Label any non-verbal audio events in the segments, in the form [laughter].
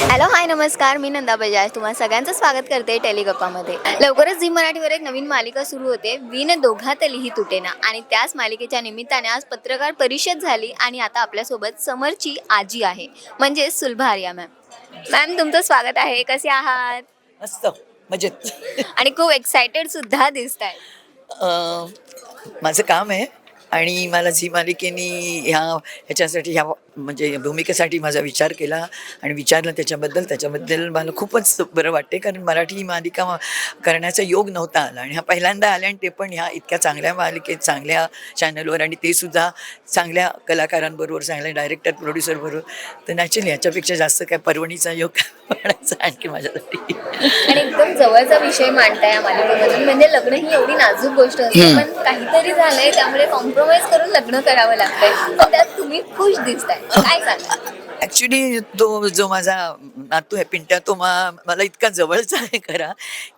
Hello hi नमस्कार. मी नंदा बजाज. तुम्हा सगळ्यांचं स्वागत करते टेलिगप्पामध्ये. लवकरच झी मराठीवर एक नवीन मालिका सुरू होते. विन दोघातलीही तुटेना. आणि त्याच मालिकेच्या निमित्ताने आज पत्रकार परिषद झाली आणि आता आपल्यासोबत समरची आजी आहे. म्हणजे सुलभा आर्या मॅम. मॅम तुमचं स्वागत आहे. कसे आहात? मस्त. मजेत. आणि खूप एक्सायटेड सुद्धा दिसत आहे माझं काम आहे. आणि मला झी मालिकेनी ह्या ह्याच्यासाठी ह्या म्हणजे भूमिकेसाठी माझा विचार केला आणि विचारलं त्याच्याबद्दल. त्याच्याबद्दल मला खूपच बरं वाटते. कारण मराठी ही मालिका करण्याचा योग नव्हता आला. आणि हा पहिल्यांदा आला आणि ते पण ह्या इतक्या चांगल्या मालिकेत चांगल्या चॅनलवर आणि ते सुद्धा चांगल्या कलाकारांबरोबर चांगल्या डायरेक्टर प्रोड्युसरबरोबर तर नॅचरली ह्याच्यापेक्षा जास्त काय परवणीचा योग [laughs] म्हणायचा आणखी माझ्यासाठी. आणि एकदम जवळचा विषय मांडताय या मालिकेमधून. म्हणजे लग्न ही एवढी नाजूक गोष्ट असते. पण काहीतरी झालंय त्यामुळे कॉम्प्रोमाइज करून लग्न करावं लागतंय. तुम्ही खुश दिसताय काय सांगा ऍक्च्युली [laughs] तो जो माझा नातू आहे पिंट्या तो मा मला इतका जवळचा आहे खरा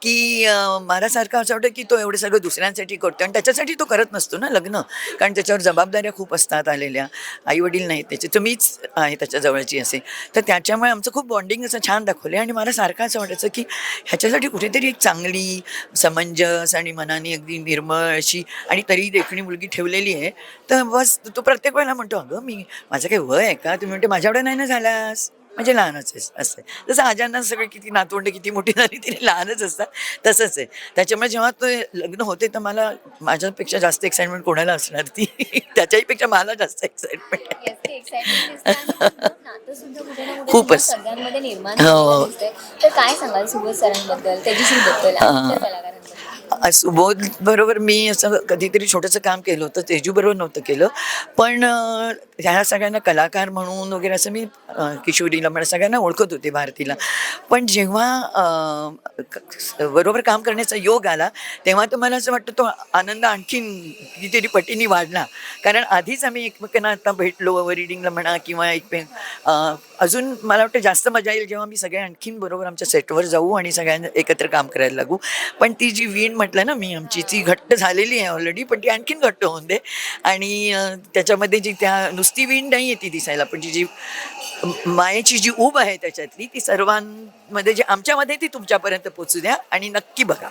की मला सारखं असं वाटतं की तो एवढं सगळं दुसऱ्यांसाठी करतो आणि त्याच्यासाठी तो करत नसतो ना लग्न. कारण त्याच्यावर जबाबदाऱ्या खूप असतात आलेल्या. आईवडील नाहीत त्याचे. तर मीच आहे त्याच्या जवळची असे. तर त्याच्यामुळे आमचं खूप बॉन्डिंग असं छान दाखवलं आणि मला सारखं असं वाटायचं की ह्याच्यासाठी कुठेतरी एक चांगली समंजस आणि मनाने अगदी निर्मळ अशी आणि तरी देखणी मुलगी ठेवलेली आहे. तर बस तो प्रत्येक वेळेला म्हणतो अगं मी माझं काही वय आहे का? तुम्ही म्हणते माझ्याकडे नाही ना झालास. म्हणजे लहानच आहेस असं आहे. जसं आजांना सगळे किती नातवंड किती मोठी झाली तरी लहानच असतात तसंच आहे त्याच्यामुळे जेव्हा ते लग्न होते तर मला माझ्यापेक्षा जास्त एक्साइटमेंट कोणाला असणार ती [laughs] त्याच्याही पेक्षा मला जास्त एक्साइटमेंट खूपच. हो. काय सांगाल सुबोध सरांबद्दल सुबोध बरोबर मी असं कधीतरी छोटंसं काम केलं होतं तेजू बरोबर नव्हतं केलं. पण ह्या सगळ्यांना कलाकार म्हणून वगैरे असं मी किशोरीला म्हणा सगळ्यांना ओळखत होते भारतीला. पण जेव्हा क- बरोबर काम करण्याचा योग आला तेव्हा तर मला असं वाटतं तो आनंद आणखीन कितीतरी पटीने वाढला. कारण आधीच आम्ही एकमेकांना आता भेटलो रिडिंगला म्हणा किंवा एकमेक अजून मला वाटतं जास्त मजा येईल जेव्हा मी सगळे आणखीन बरोबर आमच्या सेटवर जाऊ आणि सगळ्यांना एकत्र काम करायला लागू. पण ती जी वीण म्हटलं ना मी आमची ती घट्ट झालेली आहे ऑलरेडी पण ती आणखीन घट्ट होऊन दे. आणि त्याच्यामध्ये जी त्या नुसती वीण नाही आहे ती दिसायला पण जी म- मायेची जी ऊब आहे त्याच्यातली ती सर्वांमध्ये जी आमच्यामध्ये ती तुमच्यापर्यंत पोचू द्या आणि नक्की बघा.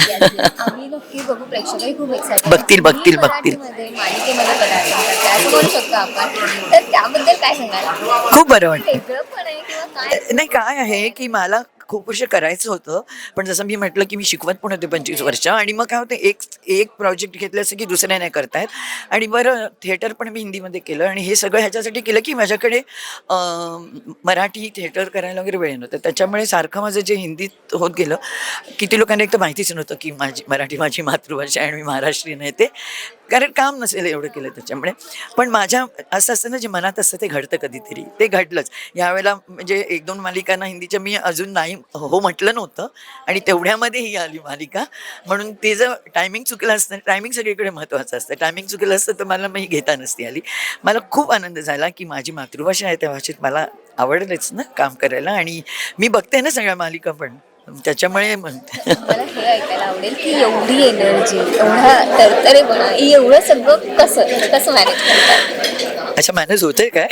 Yes, yes. आम्ही नक्की बघू प्रेक्षकही खूप एक्साइटेड बघतील, बघतील, बघतील. मालिकेमध्ये पदार्पण करताय. असं म्हणू शकतो आपण? तर त्याबद्दल काय सांगाल? खूप बरं वाटतं. वेगळं पण आहे किंवा काय? नाही काय आहे की मला खूप वर्ष करायचं होतं. पण जसं मी म्हटलं की मी शिकवत पण होते पंचवीस वर्ष. आणि मग काय होतं एक एक प्रोजेक्ट घेतलं असं की दुसऱ्या नाही करतायत. आणि बरं थिएटर पण मी हिंदीमध्ये केलं. आणि हे सगळं ह्याच्यासाठी केलं की माझ्याकडे मराठी थिएटर करायला वगैरे वेळ नव्हतं. त्याच्यामुळे सारखं माझं जे हिंदीत होत गेलं किती लोकांना एक तर माहितीच नव्हतं की माझी मराठी माझी मातृभाषा आहे आणि मी महाराष्ट्रीयन आहे ते. कारण काम नसेल एवढं केलं त्याच्यामुळे. पण माझ्या असं असतं ना जे मनात असतं ते घडतं कधीतरी. ते घडलंच. यावेळेला म्हणजे एक दोन मालिकांना हिंदीच्या मी अजून नाही हो म्हटलं नव्हतं. आणि तेवढ्यामध्ये ही आली मालिका. म्हणून ते जर टायमिंग चुकलं असतं टायमिंग सगळीकडे महत्त्वाचं असतं. टायमिंग चुकलं असतं तर मला मी घेता नसती आली. मला खूप आनंद झाला की माझी मातृभाषा आहे त्या भाषेत मला आवडलंच ना काम करायला. आणि मी बघते ना सगळ्या मालिका पण. त्याच्यामुळे म्हणते मला हे ऐकायला आवडेल की एवढी एनर्जी एवढा तरतरेपणा एवढं सगळं कसं कसं मॅनेज करतात? अच्छा मॅनेज होतंय काय?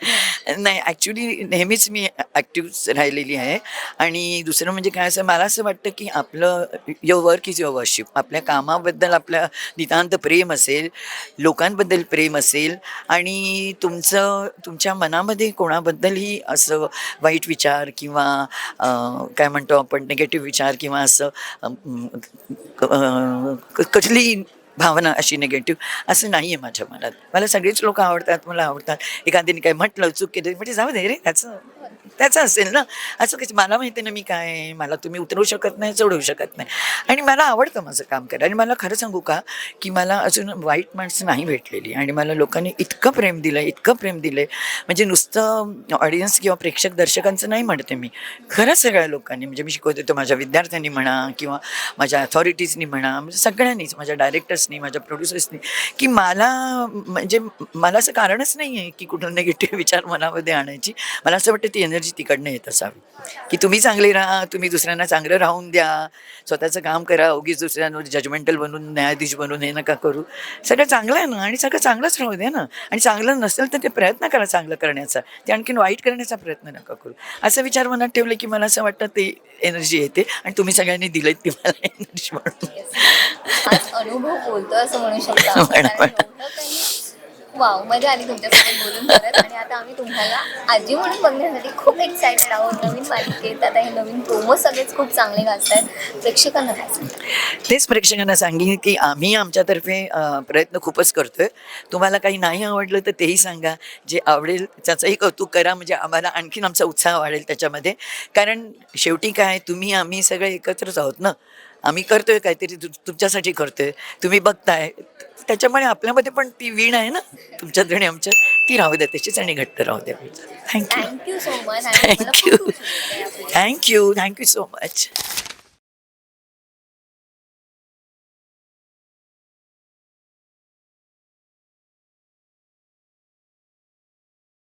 [laughs] नाही ॲक्च्युली नेहमीच मी ॲक्टिव्ह राहिलेली आहे. आणि दुसरं म्हणजे काय असं मला असं वाटतं की आपलं your work is your worship आपल्या कामाबद्दल आपल्या नितांत प्रेम असेल लोकांबद्दल प्रेम असेल आणि तुमचं तुमच्या मनामध्ये कोणाबद्दलही असं वाईट विचार किंवा काय म्हणतो आपण निगेटिव्ह विचार किंवा असं कसली भावना अशी निगेटिव्ह असं नाही आहे माझ्या मनात. मला सगळीच लोक आवडतात मला आवडतात. एखाद्याने काय म्हटलं चूक केली म्हणजे जाऊ दे रे त्याचं त्याचं असेल ना. असं कसं मला माहिती ना मी काय मला तुम्ही उतरवू शकत नाही चढवू शकत नाही. आणि मला आवडतं माझं काम करायला. आणि मला खरं सांगू का की मला अजून वाईट माणसं नाही भेटलेली. आणि मला लोकांनी इतकं प्रेम दिलं इतकं प्रेम दिलं म्हणजे नुसतं ऑडियन्स किंवा प्रेक्षक दर्शकांचं नाही म्हणते मी. खरंच सगळ्या लोकांनी म्हणजे मी शिकवते तो माझ्या विद्यार्थ्यांनी म्हणा किंवा माझ्या अथॉरिटीजनी म्हणा म्हणजे सगळ्यांनीच माझ्या डायरेक्टर्सनी माझ्या प्रोड्युसर्सनी की मला म्हणजे मला असं कारणच नाही आहे की कुठून निगेटिव्ह [laughs] विचार मनामध्ये आणायची. मला असं वाटतं ती एनर्जी तिकडनं येत असावी. की तुम्ही चांगले राहा तुम्ही दुसऱ्यांना चांगलं राहून द्या. स्वतःचं काम करा उगीच दुसऱ्यांवर जजमेंटल बनून न्यायाधीश बनून हे नका करू. सगळं चांगलं आहे ना आणि सगळं चांगलंच राहू द्या ना. आणि चांगलं नसेल तर ते प्रयत्न करा चांगलं करण्याचा. ते आणखीन वाईट करण्याचा प्रयत्न नका करू. असा विचार मनात ठेवलं की मला असं वाटतं ते एनर्जी येते आणि तुम्ही सगळ्यांनी दिलं ती मला [laughs] एनर्जी म्हणून. अनुभव बोलतो असं म्हणू शकतो [laughs] वाव मजा आली तुमच्यासोबत बोलून परत आणि आता आम्ही तुम्हाला आजी म्हणून बघण्यासाठी खूप एक्सायटेड आहोत. नवीन मालिकेत आता हे नवीन प्रोमो सगळेच खूप चांगले गाजतात प्रेक्षकांना काय सांगतात? तेच प्रेक्षकांना सांगेन की आम्ही आमच्यातर्फे प्रयत्न खूपच करतोय. तुम्हाला काही नाही आवडलं तर तेही सांगा. जे आवडेल त्याचंही कौतुक करा. म्हणजे आम्हाला आणखीन आमचा उत्साह वाढेल त्याच्यामध्ये. कारण शेवटी काय तुम्ही आम्ही सगळे एकत्रच आहोत ना? आम्ही करतोय काहीतरी तुमच्यासाठी करतोय. तुम्ही बघताय. त्याच्यामुळे आपल्यामध्ये पण ती वीण आहे ना? तुमच्यात आणि आमच्यात ती राहू द्या तशीच आणि घट्ट राहू द्या. Thank you thank you thank you thank you so much